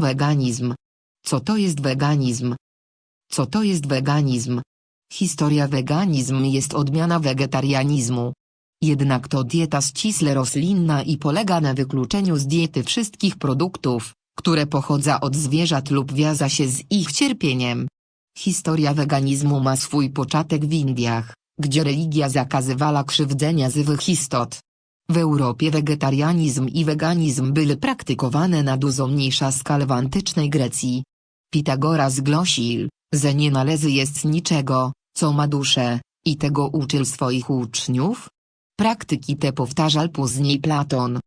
Weganizm. Co to jest weganizm? Co to jest weganizm? Historia weganizm jest odmiana wegetarianizmu. Jednak to dieta ściśle roślinna i polega na wykluczeniu z diety wszystkich produktów, które pochodzą od zwierząt lub wiąza się z ich cierpieniem. Historia weganizmu ma swój początek w Indiach, gdzie religia zakazywała krzywdzenia żywych istot. W Europie wegetarianizm i weganizm były praktykowane na dużo mniejsza skala w antycznej Grecji. Pitagoras głosił, że nie należy jest niczego, co ma duszę, i tego uczył swoich uczniów. Praktyki te powtarzał później Platon.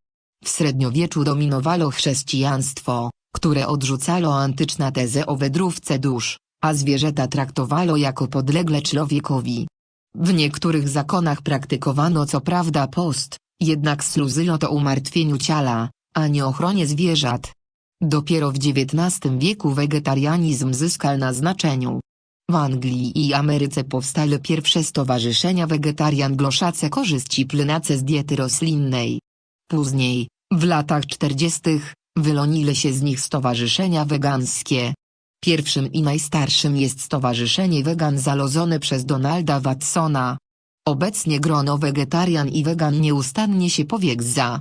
W średniowieczu dominowało chrześcijaństwo, które odrzucało antyczna tezę o wędrówce dusz, a zwierzęta traktowano jako podlegle człowiekowi. W niektórych zakonach praktykowano co prawda post, jednak służyło to umartwieniu ciała, a nie ochronie zwierząt. Dopiero w XIX wieku wegetarianizm zyskał na znaczeniu. W Anglii i Ameryce powstały pierwsze stowarzyszenia wegetarian głoszące korzyści płynące z diety roślinnej. Później, w latach 40., wylonile się z nich stowarzyszenia weganskie. Pierwszym i najstarszym jest Stowarzyszenie Wegan zalożone przez Donalda Watsona. Obecnie grono wegetarian i wegan nieustannie się powiększa.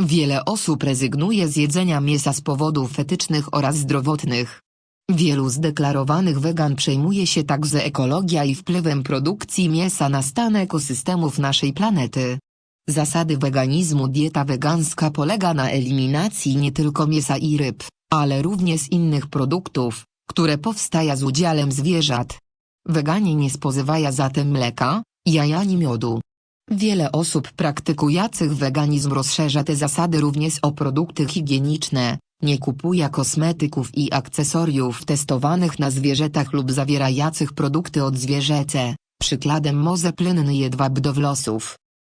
Wiele osób rezygnuje z jedzenia mięsa z powodów etycznych oraz zdrowotnych. Wielu zdeklarowanych wegan przejmuje się także ekologia i wpływem produkcji mięsa na stan ekosystemów naszej planety. Zasady weganizmu Dieta wegańska polega na eliminacji nie tylko mięsa i ryb, ale również innych produktów, które powstają z udziałem zwierząt. Weganie nie spożywają zatem mleka, jaja ani miodu. Wiele osób praktykujących weganizm rozszerza te zasady również o produkty higieniczne, nie kupuje kosmetyków i akcesoriów testowanych na zwierzętach lub zawierających produkty odzwierzęce, przykładem może płynny jedwab do włosów.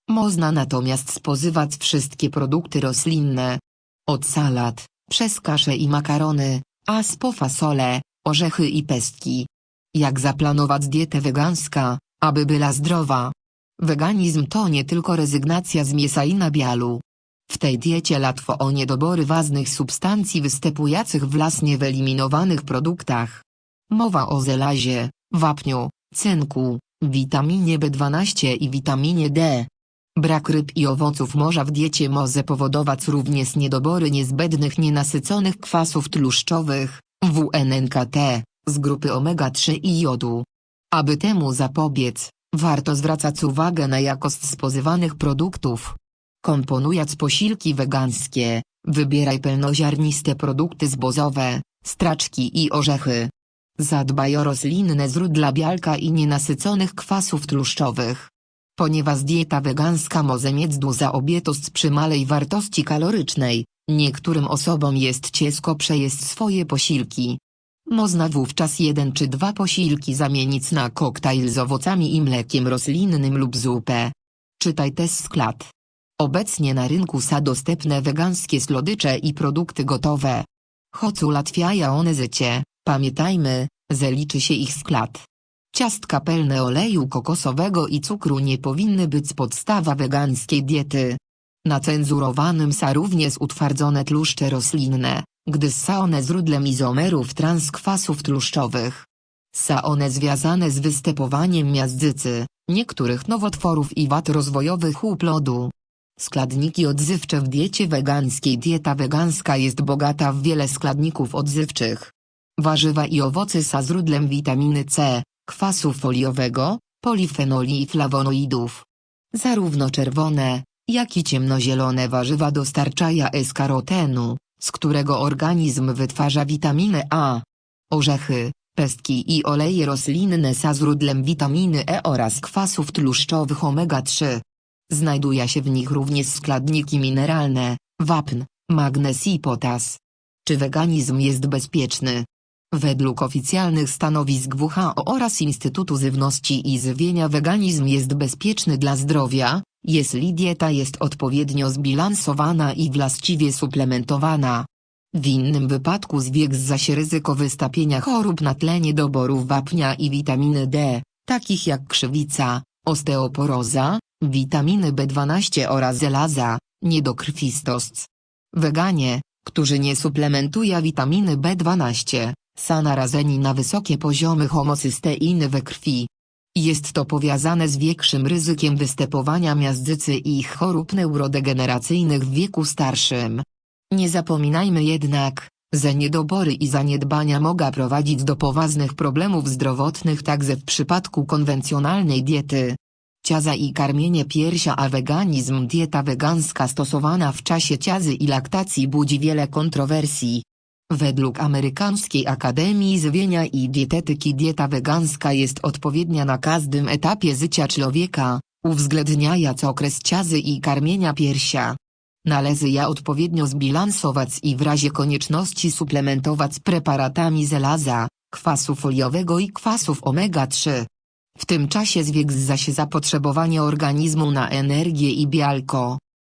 Można natomiast spożywać wszystkie produkty roślinne. Od salad, przez kasze i makarony, aż po fasole, orzechy i pestki. Jak zaplanować dietę weganska, aby była zdrowa? Weganizm to nie tylko rezygnacja z mięsa i nabialu. W tej diecie łatwo o niedobory ważnych substancji występujących w eliminowanych produktach. Mowa o żelazie, wapniu, cynku, witaminie B12 i witaminie D. Brak ryb i owoców morza w diecie może powodować również niedobory niezbędnych nienasyconych kwasów tłuszczowych, WNNKT, z grupy omega-3 i jodu. Aby temu zapobiec, warto zwracać uwagę na jakość spożywanych produktów. Komponując posiłki wegańskie, wybieraj pełnoziarniste produkty zbożowe, straczki i orzechy. Zadbaj o roślinne źródła białka i nienasyconych kwasów tłuszczowych. Ponieważ dieta wegańska może mieć duża obietost przy malej wartości kalorycznej, niektórym osobom jest ciężko przejeść swoje posiłki. Można wówczas jeden czy dwa posiłki zamienić na koktajl z owocami i mlekiem roślinnym lub zupę. Czytaj też skład. Obecnie na rynku są dostępne wegańskie słodycze i produkty gotowe. Choć ułatwiają one życie, pamiętajmy, że liczy się ich skład. Ciastka pełne oleju kokosowego i cukru nie powinny być podstawa wegańskiej diety. Na cenzurowanym są również utwardzone tłuszcze roślinne, gdy są one źródłem izomerów transkwasów tłuszczowych. Są one związane z występowaniem miażdżycy, niektórych nowotworów i wad rozwojowych u plodu. Składniki odzywcze w diecie wegańskiej Dieta wegańska jest bogata w wiele składników odzywczych. Warzywa i owoce są źródłem witaminy C, kwasu foliowego, polifenoli i flawonoidów. Zarówno czerwone, jak i ciemnozielone warzywa dostarczają eskarotenu, z którego organizm wytwarza witaminę A. Orzechy, pestki i oleje roślinne są źródłem witaminy E oraz kwasów tłuszczowych omega-3. Znajduje się w nich również składniki mineralne, wapń, magnez i potas. Czy weganizm jest bezpieczny? Według oficjalnych stanowisk WHO oraz Instytutu Żywności i Żywienia weganizm jest bezpieczny dla zdrowia, jeśli dieta jest odpowiednio zbilansowana i właściwie suplementowana. W innym wypadku zwiększa się ryzyko wystąpienia chorób na tle niedoborów wapnia i witaminy D, takich jak krzywica, osteoporoza, witaminy B12 oraz żelaza, niedokrwistość. Weganie, którzy nie suplementuje witaminy B12, są narażeni na wysokie poziomy homocysteiny we krwi. Jest to powiązane z większym ryzykiem występowania miażdżycy i ich chorób neurodegeneracyjnych w wieku starszym. Nie zapominajmy jednak, że niedobory i zaniedbania mogą prowadzić do poważnych problemów zdrowotnych także w przypadku konwencjonalnej diety. Ciaza i karmienie piersia a weganizm Dieta wegańska stosowana w czasie ciazy i laktacji budzi wiele kontrowersji. Według Amerykańskiej Akademii Żywienia i Dietetyki dieta wegańska jest odpowiednia na każdym etapie życia człowieka, uwzględniając okres ciazy i karmienia piersia. Należy je odpowiednio zbilansować i w razie konieczności suplementować preparatami żelaza, kwasu foliowego i kwasów omega-3. W tym czasie zwiększa się zapotrzebowanie organizmu na energię i białko.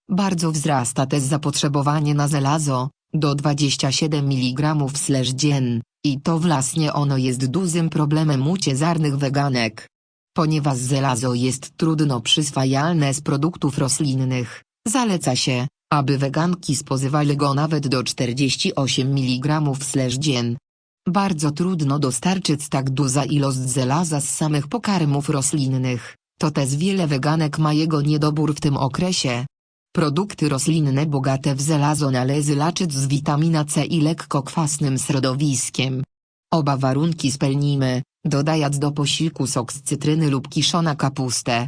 Bardzo wzrasta też zapotrzebowanie na żelazo, do 27 mg slash dzien, i to właśnie ono jest dużym problemem u ciezarnych weganek. Ponieważ żelazo jest trudno przyswajalne z produktów roślinnych, zaleca się, aby weganki spożywali go nawet do 48 mg slash dzien. Bardzo trudno dostarczyć tak duża ilość żelaza z samych pokarmów roślinnych, to też wiele weganek ma jego niedobór w tym okresie. Produkty roślinne bogate w żelazo należy leczyć z witamina C i lekko kwasnym środowiskiem. Oba warunki spełnimy, dodając do posiłku sok z cytryny lub kiszona kapustę.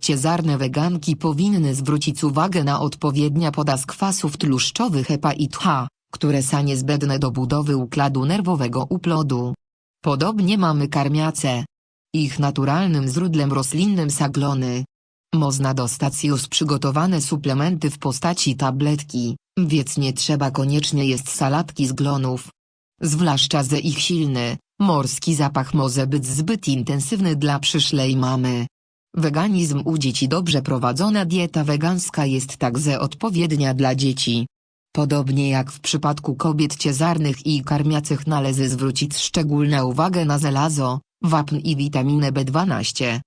Ciezarne weganki powinny zwrócić uwagę na odpowiednia podas kwasów tłuszczowych EPA i THA, które są niezbędne do budowy układu nerwowego u plodu. Podobnie mamy karmiace. Ich naturalnym źródłem roślinnym są glony. Można dostać już przygotowane suplementy w postaci tabletki, więc nie trzeba koniecznie jest salatki z glonów. Zwłaszcza że ich silny, morski zapach może być zbyt intensywny dla przyszłej mamy. Weganizm u dzieci dobrze prowadzona dieta wegańska jest także odpowiednia dla dzieci. Podobnie jak w przypadku kobiet ciezarnych i karmiacych należy zwrócić szczególną uwagę na żelazo, wapń i witaminę B12.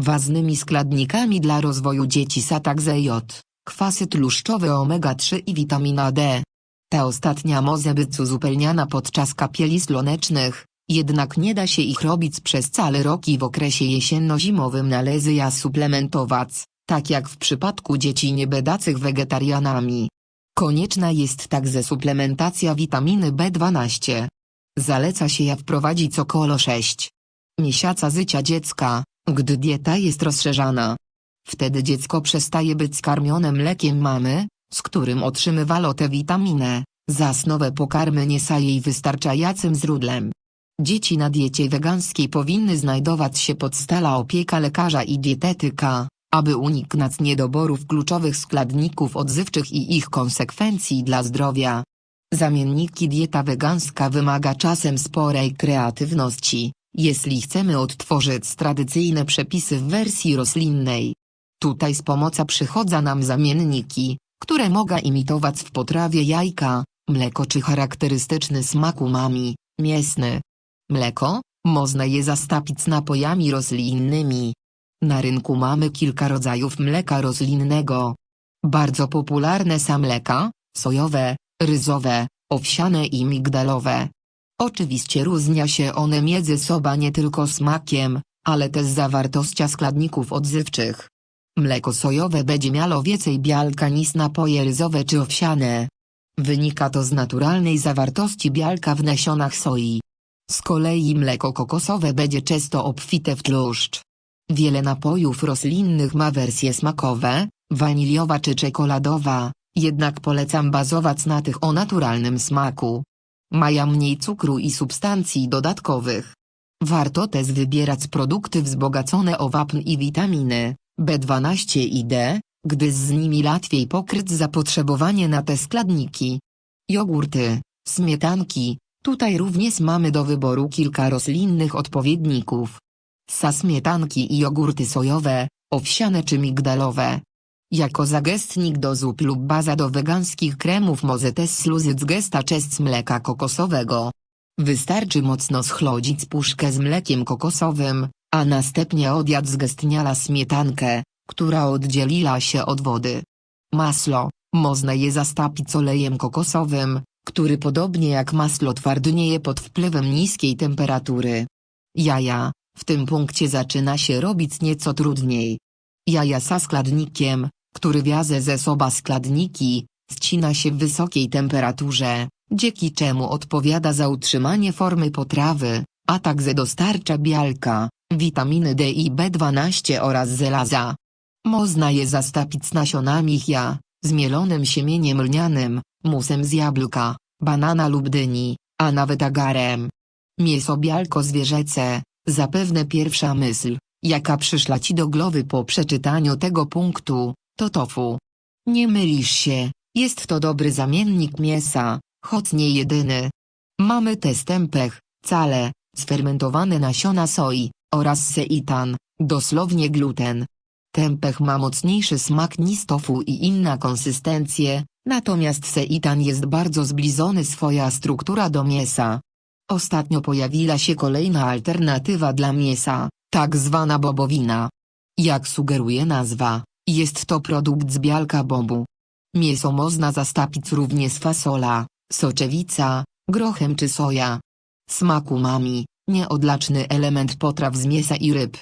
Ważnymi składnikami dla rozwoju dzieci są także jod, kwasy tłuszczowe omega-3 i witamina D. Ta ostatnia może być uzupełniana podczas kapieli słonecznych, jednak nie da się ich robić przez cały rok i w okresie jesienno-zimowym należy je suplementować, tak jak w przypadku dzieci niebędących wegetarianami. Konieczna jest także suplementacja witaminy B12. Zaleca się je wprowadzić około 6 miesiąca życia dziecka, gdy dieta jest rozszerzana. Wtedy dziecko przestaje być skarmione mlekiem mamy, z którym otrzymywano tę witaminę, zaś nowe pokarmy nie są jej wystarczającym źródłem. Dzieci na diecie wegańskiej powinny znajdować się pod stala opieka lekarza i dietetyka, aby uniknąć niedoborów kluczowych składników odzywczych i ich konsekwencji dla zdrowia. Zamienniki dieta wegańska wymaga czasem sporej kreatywności, jeśli chcemy odtworzyć tradycyjne przepisy w wersji roślinnej. Tutaj z pomocą przychodzą nam zamienniki, które mogą imitować w potrawie jajka, mleko czy charakterystyczny smak umami, mięsny. Mleko, można je zastąpić napojami roślinnymi. Na rynku mamy kilka rodzajów mleka roślinnego. Bardzo popularne są mleka, sojowe, ryzowe, owsiane i migdalowe. Oczywiście różnia się one między sobą nie tylko smakiem, ale też zawartością składników odzywczych. Mleko sojowe będzie miało więcej białka niż napoje ryzowe czy owsiane. Wynika to z naturalnej zawartości białka w nasionach soi. Z kolei mleko kokosowe będzie często obfite w tłuszcz. Wiele napojów roślinnych ma wersje smakowe, waniliowa czy czekoladowa, jednak polecam bazować na tych o naturalnym smaku. Mają mniej cukru i substancji dodatkowych. Warto też wybierać produkty wzbogacone o wapń i witaminy B12 i D, gdyż z nimi łatwiej pokryć zapotrzebowanie na te składniki. Jogurty, śmietanki, tutaj również mamy do wyboru kilka roślinnych odpowiedników. Sa śmietanki i jogurty sojowe, owsiane czy migdalowe. Jako zagestnik do zup lub baza do wegańskich kremów może też służyć gesta czest mleka kokosowego. Wystarczy mocno schlodzić puszkę z mlekiem kokosowym, a następnie odjad zgestniala śmietankę, która oddzieliła się od wody. Masło, można je zastąpić olejem kokosowym, który podobnie jak masło twardnieje pod wpływem niskiej temperatury. Jaja, w tym punkcie zaczyna się robić nieco trudniej. Jaja sa składnikiem, który wiaze ze soba składniki, ścina się w wysokiej temperaturze, dzięki czemu odpowiada za utrzymanie formy potrawy, a także dostarcza białka, witaminy D i B12 oraz żelaza. Można je zastąpić z nasionami chia, zmielonym siemieniem lnianym, musem z jabłka, banana lub dyni, a nawet agarem. Mięso białko zwierzęce, zapewne pierwsza myśl, jaka przyszła ci do głowy po przeczytaniu tego punktu, to tofu. Nie mylisz się, jest to dobry zamiennik mięsa, choć nie jedyny. Mamy też tempeh, cale, sfermentowane nasiona soi, oraz seitan, dosłownie gluten. Tempeh ma mocniejszy smak niż tofu i inna konsystencję, natomiast seitan jest bardzo zbliżony swoja struktura do mięsa. Ostatnio pojawiła się kolejna alternatywa dla mięsa, tak zwana bobowina. Jak sugeruje nazwa, jest to produkt z białka bobu. Mięso można zastąpić również fasola, soczewica, grochem czy soja. Smak umami, nieodlaczny element potraw z mięsa i ryb.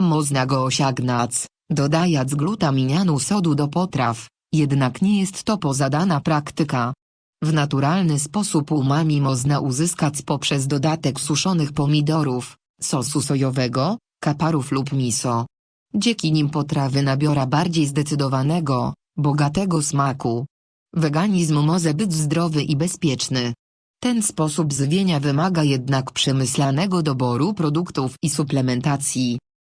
Można go osiągnąć, dodając glutaminianu sodu do potraw, jednak nie jest to pozadana praktyka. W naturalny sposób umami można uzyskać poprzez dodatek suszonych pomidorów, sosu sojowego, kaparów lub miso. Dzięki nim potrawy nabiora bardziej zdecydowanego, bogatego smaku. Weganizm może być zdrowy i bezpieczny. Ten sposób żywienia wymaga jednak przemyślanego doboru produktów i suplementacji,